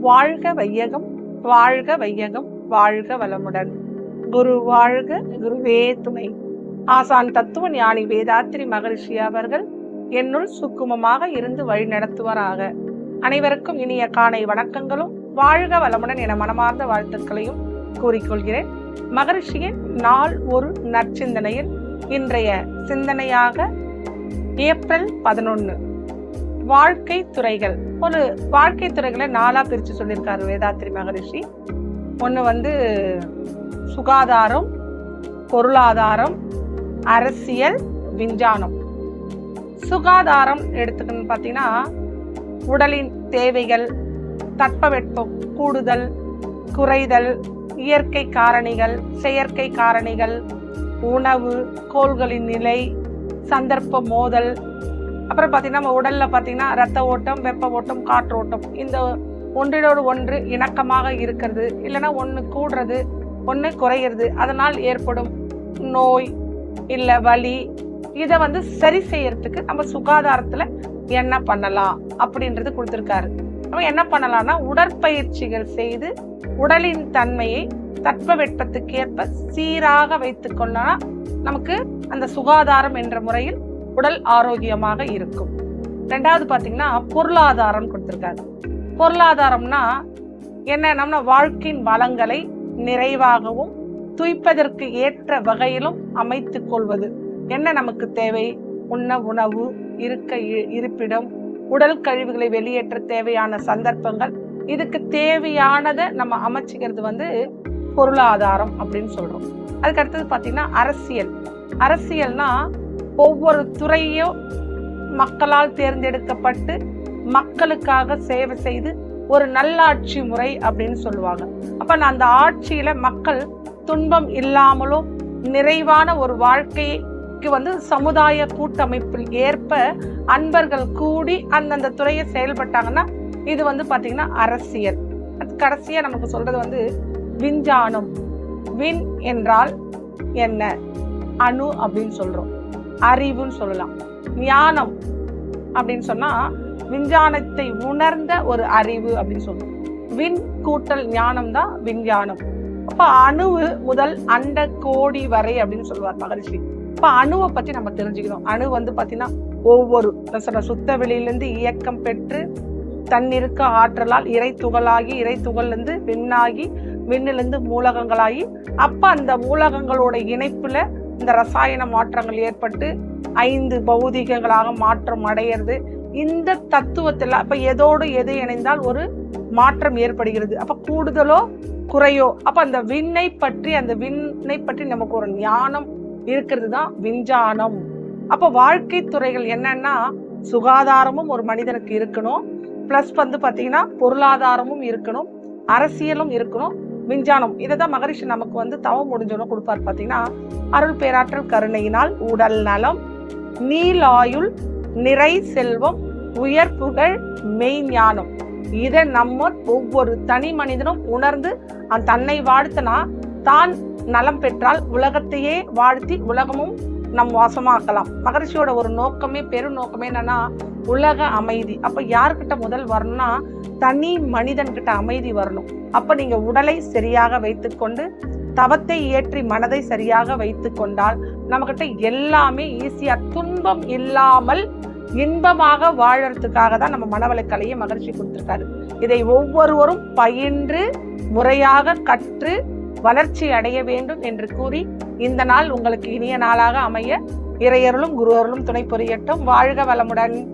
வாழ்க வையகம் வாழ்க வையகம் வாழ்க வளமுடன். குரு வாழ்க குருவே துணை. ஆசான் தத்துவ ஞானி வேதாத்திரி மகரிஷி அவர்கள் என்னுள் சுக்குமமாக இருந்து வழி நடத்துவராக. அனைவருக்கும் இனிய காணை வணக்கங்களும் வாழ்க வளமுடன் என மனமார்ந்த வாழ்த்துக்களையும் கூறிக்கொள்கிறேன். மகரிஷியின் நாள் ஒரு நற்சிந்தனையில் இன்றைய சிந்தனையாக ஏப்ரல் பதினொன்று வாழ்க்கை துறைகள். ஒரு வாழ்க்கை துறைகளை நாலா பிரித்து சொல்லியிருக்காரு வேதாத்திரி மகரிஷி. ஒன்று வந்து சுகாதாரம் பொருளாதாரம் அரசியல் விஞ்ஞானம். சுகாதாரம் எடுத்துக்கணும்னு பார்த்தீங்கன்னா உடலின் தேவைகள் தட்பவெட்பம் கூடுதல் குறைதல் இயற்கை காரணிகள் செயற்கை காரணிகள் உணவு கோள்களின் நிலை சந்தர்ப்ப மோதல் அப்புறம் பார்த்தீங்கன்னா நம்ம உடலில் பார்த்தீங்கன்னா ரத்த ஓட்டம் வெப்ப ஓட்டம் காற்று ஓட்டம் இந்த ஒன்றினோடு ஒன்று இணக்கமாக இருக்கிறது. இல்லைன்னா ஒன்று கூடுறது ஒன்று குறையிறது. அதனால் ஏற்படும் நோய் இல்லை வலி இதை வந்து சரி செய்யறதுக்கு நம்ம சுகாதாரத்தில் என்ன பண்ணலாம் அப்படின்றது கொடுத்துருக்காரு. நம்ம என்ன பண்ணலாம்னா உடற்பயிற்சிகள் செய்து உடலின் தன்மையை தட்பவெப்பத்துக்கு ஏற்ப சீராக வைத்துக்கொள்ளா நமக்கு அந்த சுகாதாரம் என்ற முறையில் உடல் ஆரோக்கியமாக இருக்கும். ரெண்டாவது பார்த்தீங்கன்னா பொருளாதாரம் கொடுத்துருக்காரு பொருளாதாரம்னா என்ன? நம்ம வாழ்க்கையின் வளங்களை நிறைவாகவும் துய்ப்பதற்கு ஏற்ற வகையிலும் அமைத்து கொள்வது. என்ன நமக்கு தேவை? உண்ண உணவு இருக்க இருப்பிடம் உடல் கழிவுகளை வெளியேற்ற தேவையான சந்தர்ப்பங்கள். இதுக்கு தேவையானதை நம்ம அமைச்சிக்கிறது வந்து பொருளாதாரம் அப்படின்னு சொல்றோம். அதுக்கு அடுத்தது பார்த்தீங்கன்னா அரசியல். அரசியல்னா ஒவ்வொரு துறையும் மக்களால் தேர்ந்தெடுக்கப்பட்டு மக்களுக்காக சேவை செய்து ஒரு நல்லாட்சி முறை அப்படின்னு சொல்லுவாங்க. அப்ப நான் அந்த ஆட்சியில மக்கள் துன்பம் இல்லாமலும் நிறைவான ஒரு வாழ்க்கைக்கு வந்து சமுதாய கூட்டமைப்பில் ஏற்ப அன்பர்கள் கூடி அந்தந்த துறையை செயல்பட்டாங்கன்னா இது வந்து பாத்தீங்கன்னா அரசியல். அது கடைசியா நமக்கு சொல்றது வந்து விஞ்ஞானம். வின் என்றால் என்ன? அணு அப்படின்னு சொல்றோம். அறிவுன்னு சொல்லலாம். ஞானம் அப்படின்னு சொன்னா விஞ்ஞானத்தை உணர்ந்த ஒரு அறிவு அப்படின்னு சொல்லணும் விண் கூட்டல் ஞானம் தான் விஞ்ஞானம். அப்ப அணுவு முதல் அண்ட கோடி வரை அப்படின்னு சொல்லுவார் மகரிஷி. இப்ப அணுவை பத்தி நம்ம தெரிஞ்சுக்கணும். அணு வந்து பாத்தீங்கன்னா ஒவ்வொரு நான் சொல்ற சுத்த வெளியிலிருந்து இயக்கம் பெற்று தன்னிருக்க ஆற்றலால் இறை துகளாகி இறை துகள்லேருந்து விண்ணாகி விண்ணிலிருந்து மூலகங்களாகி அப்ப அந்த மூலகங்களோட இணைப்புல இந்த ரசாயன மாற்றங்கள் ஏற்பட்டு ஐந்து பௌதிகங்களாக மாற்றம் அடையிறது. இந்த தத்துவத்தில் அப்போ எதோடு எது இணைந்தால் ஒரு மாற்றம் ஏற்படுகிறது. அப்போ கூடுதலோ குறையோ? அப்போ அந்த விண்ணை பற்றி அந்த விண்ணை பற்றி நமக்கு ஒரு ஞானம் இருக்கிறது தான் விஞ்ஞானம். அப்போ வாழ்க்கை துறைகள் என்னன்னா சுகாதாரமும் ஒரு மனிதனுக்கு இருக்கணும். ப்ளஸ் வந்து பார்த்தீங்கன்னா பொருளாதாரமும் இருக்கணும். அரசியலும் இருக்கணும். விஞ்ஞானம் இதை தான் மகரிஷி நமக்கு வந்து தவம் முடிஞ்சோன்னு கொடுப்பார் பார்த்தீங்கன்னா அருள் பேராற்றல் கருணையினால் உடல் நலம் நீலாயுள் நிறை செல்வம் உயர் புகழ் மெய் ஞானம். இதை நம்ம ஒவ்வொரு தனி மனிதனும் உணர்ந்து தன்னை வாழ்த்தினா தான் நலம் பெற்றால் உலகத்தையே வாழ்த்தி உலகமும் நம் வாசமாக்கலாம். மகரிஷியோட ஒரு நோக்கமே பெரு நோக்கமே என்னன்னா உலக அமைதி. அப்ப யார்கிட்ட முதல் வரணும்னா தனி மனிதன்கிட்ட அமைதி வரணும். அப்ப நீங்க உடலை சரியாக வைத்துக்கொண்டு தவத்தை ஏற்றி மனதை சரியாக வைத்து கொண்டால் நம்மகிட்ட எல்லாமே ஈஸியா துன்பம் இல்லாமல் இன்பமாக வாழறதுக்காக தான் நம்ம மனவளக்கலையை மகிழ்ச்சி கொடுத்துருக்காரு. இதை ஒவ்வொருவரும் பயின்று முறையாக கற்று வளர்ச்சி அடைய வேண்டும் என்று கூறி இந்த நாள் உங்களுக்கு இனிய நாளாக அமைய இறையருளும் குருவருளும் துணை புரியட்டும். வாழ்க வளமுடன்.